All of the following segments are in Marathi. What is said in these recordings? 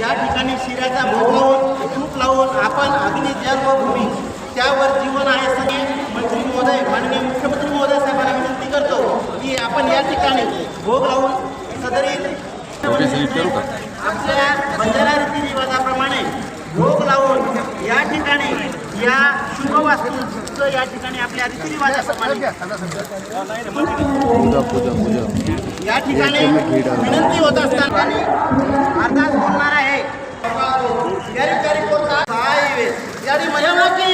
या ठिकाणी शिऱ्याचा भोग लावून तूप लावून आपण अग्नी जन्मभूमी त्यावर जीवन आहे सगळे मंत्री महोदय माननीय मुख्यमंत्री महोदय साहेबांना विनंती करतो की आपण या ठिकाणी भोग लावून आपल्या बंजारा रीतिरिवाजाप्रमाणे भोग लावून या ठिकाणी या या ठिकाणी आपल्या रीतिरिवाजाप्रमाणे या ठिकाणी विनंती होत असताना अर्धाच बोलणार आहे. यारी त्यारी बोलता. यारी महिमा की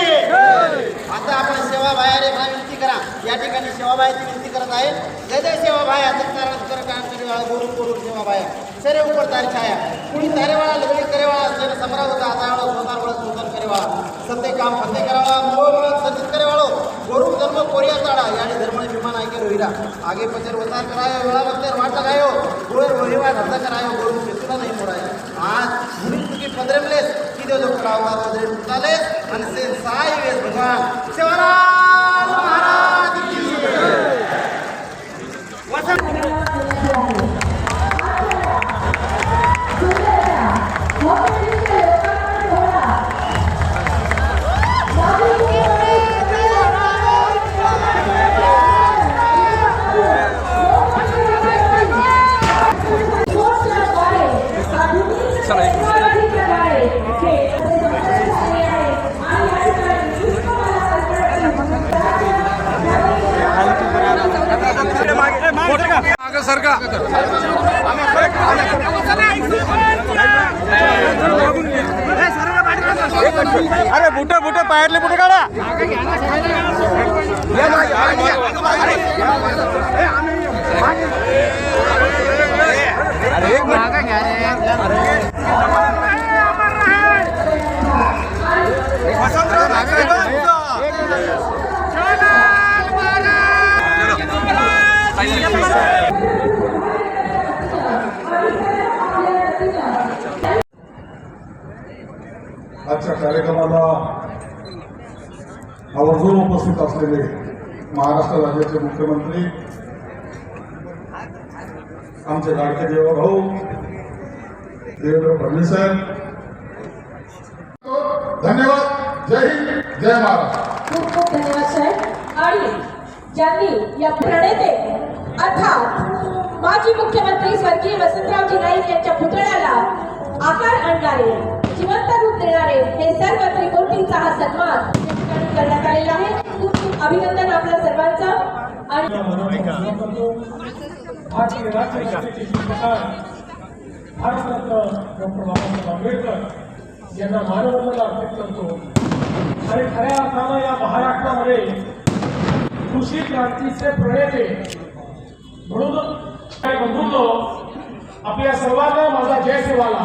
आता आपण सेवा बाहेर विनंती करा. या ठिकाणी सेवा बाहेरची विनंती करत आहे. जय जय सेवा बाया कर काम करेवाळा गोरू गोरू सेवा बाया सरे उपर तारी छाया. कुणी तारेवाळा लग्न करेवाळा सेन समरा होता आता सोनार वळ सत्य काम फते करावा मूळ वळ करे वाळो गोरू धर्म कोरिया ताडा याने धर्म विमान आगे रोहिरा आगे पचर वसार करायो वेळा वक्तेर वाट लगायो. गोर रोहिवा धंदा करायो गोरू पेतुला नाही मोडायो आज मुली तुकी पंधरेमलेस की देव जो करावा पंधरे मुक्तालेस आणि से साई वेस भगवान. सेवा अरे बुट बुट पायातले बुट काढा. अरे एक मिनिट. आजच्या कार्यक्रमाला आवर्जून उपस्थित असलेले महाराष्ट्र राज्याचे मुख्यमंत्री आमचे लाडके देवभाऊ देवेंद्र फडणवीस साहेब. धन्यवाद. जय हिंद. जय महाराष्ट्र. खूप खूप धन्यवाद साहेब. आणि ज्यांनी या प्रणेते अर्थात माजी मुख्यमंत्री स्वर्गीय वसंतरावजी नाईक यांच्या पुतळ्याला आकार आणणारे जिवंत रूप देणारे हे सर्व त्रिमूर्तींचा हा सन्मान करण्यात आलेला आहे. खूप खूप अभिनंदन आपल्या सर्वांचं. आणि भारतरत्न डॉक्टर बाबासाहेब आंबेडकर यांना मानवंदना अर्पित करतो. आणि खऱ्या अर्थानं या महाराष्ट्रामध्ये कृषी क्रांतीचे प्रणेते म्हणून बंधूंनो आपल्या सर्वांना माझा जय सेवाला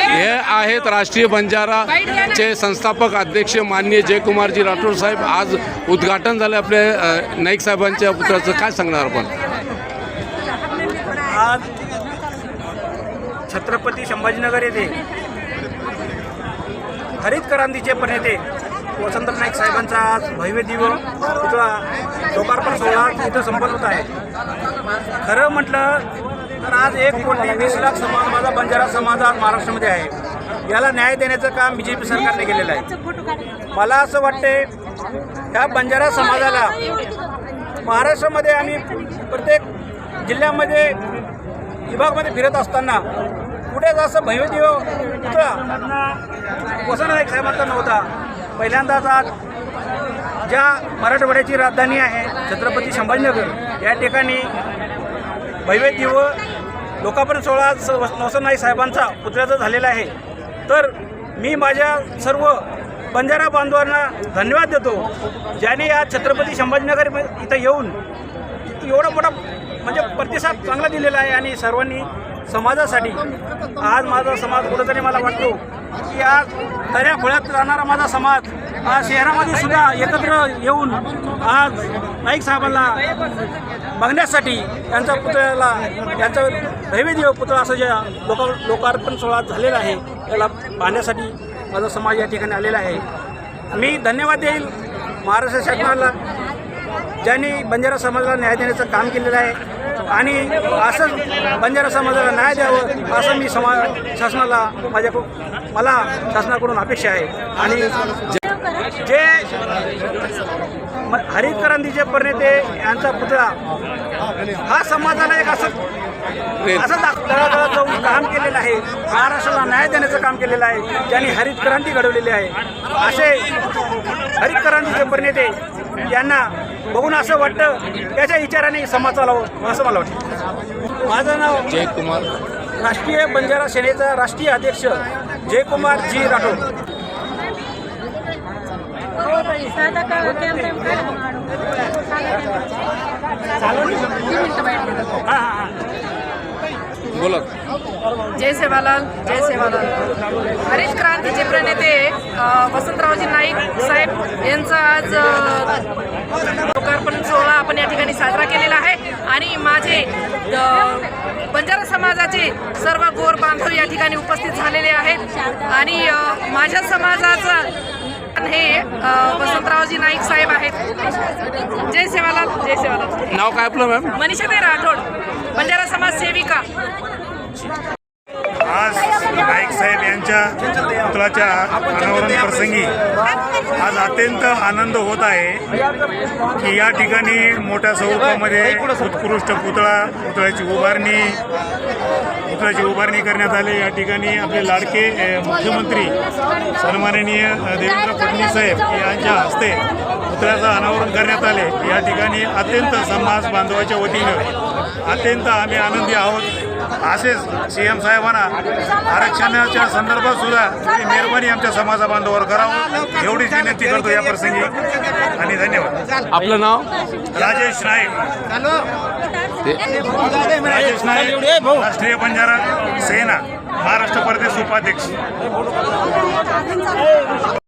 हे आहेत राष्ट्रीय बंजाराचे संस्थापक अध्यक्ष माननीय जयकुमारजी राठोड साहेब. आज उद्घाटन झालं आपल्या नाईक साहेबांच्या पुत्राचं काय सांगणार आपण? आज छत्रपती संभाजीनगर येथे हरित क्रांतीचे प्रणेते वसंत नाईक साहेबांचा आज भव्य दिव पुतळा लोकार्पण सोहळा इथं संपन्न होत आहे. खरं म्हटलं तर आज एक कोटी वीस लाख समाज माझा बंजारा समाज आज महाराष्ट्रामध्ये आहे. याला न्याय देण्याचं काम बी जे पी सरकारने केलेलं आहे. मला असं वाटते ह्या बंजारा समाजाला महाराष्ट्रामध्ये आम्ही प्रत्येक जिल्ह्यामध्ये विभागमध्ये फिरत असताना कुठेच असं भैवदेव पुतळा वसंत नाईक साहेबांचा नव्हता. पहिल्यांदाच आज ज्या मराठवाड्याची राजधानी आहे छत्रपती संभाजीनगर या ठिकाणी भव्य दिव लोकार्पण सोहळा आज साहेबांचा पुतळ्याचा झालेला आहे. तर मी माझ्या सर्व बंजारा बांधवांना धन्यवाद देतो ज्याने या छत्रपती संभाजीनगर इथं येऊन एवढा मोठा म्हणजे प्रतिसाद चांगला दिलेला आहे आणि सर्वांनी समाजासाठी आज माझा समाज कुठंतरी मला वाटतो की आज दऱ्या खोळ्यात राहणारा माझा समाज आज शहरामध्ये सुद्धा एकत्र येऊन आज नाईक साहेबांना बघण्यासाठी यांच्या पुतळ्याला यांचा भैवेदेव पुतळा असं ज्या लोक लोकार्पण सोहळा झालेला आहे त्याला पाहण्यासाठी माझा समाज या ठिकाणी आलेला आहे. मी धन्यवाद देईल महाराष्ट्र शासनाला ज्यांनी बंजारा समाजाला न्याय देण्याचं काम केलेलं आहे. आणि असंच बंजारा समाजाला न्याय द्यावं असं मी समा शासनाला माझ्या मला शासनाकडून अपेक्षा आहे. आणि जे हरित क्रांतीचे परिणेते यांचा पुतळा हा समाजाला एक असं असं दाख- जाऊन काम केलेलं आहे. महाराष्ट्राला न्याय देण्याचं काम केलेलं आहे. ज्यांनी हरित क्रांती घडवलेली आहे. असे हरित क्रांतीचे परिणेते यांना बघून असं वाटतं त्याच्या विचाराने समाज चालावं असं मला वाटतं. माझं नाव जयकुमार राष्ट्रीय बंजारा सेनेचा राष्ट्रीय अध्यक्ष जयकुमार जी राठोड. बोला. जय सेवालाल जय सेवालाल. हरित क्रांतीचे प्रणेते वसंतरावजी नाईक साहेब यांचा आज आपण या ठिकाणी साजरा केलेला आहे. आणि माझे बंजारा समाजाचे सर्व गोर बांधव या ठिकाणी उपस्थित झालेले आहेत. आणि माझ्या समाजाचं हे वसंतरावजी नाईक साहेब आहेत. जय सेवालाल. जय सेवालाल. नाव काय आपलं मॅम मनीषाताई राठोड बंजारा समाज सेविका. आज नाईक साहेब यांच्या पुतळाच्या अनावरण प्रसंगी आज अत्यंत आनंद होत आहे की या ठिकाणी मोठ्या स्वरूपामध्ये उत्कृष्ट पुतळा पुतळ्याची उभारणी पुतळ्याची उभारणी करण्यात आली. या ठिकाणी आपले लाडके मुख्यमंत्री सन्माननीय देवेंद्र फडणवीस साहेब यांच्या हस्ते पुतळ्याचं अनावरण करण्यात आले. या ठिकाणी अत्यंत समाज बांधवाच्या वतीनं अत्यंत आम्ही आनंदी आहोत. असेच सी एम साहेबांना आरक्षणाच्या संदर्भात सुद्धा थोडी मेहरबानी आमच्या समाजा बांधवावर करावं एवढीच विनंती करतो या प्रसंगी. आणि धन्यवाद. आपलं नाव? राजेश नाईक. राजेश नाईक राष्ट्रीय बंजारा सेना महाराष्ट्र प्रदेश उपाध्यक्ष.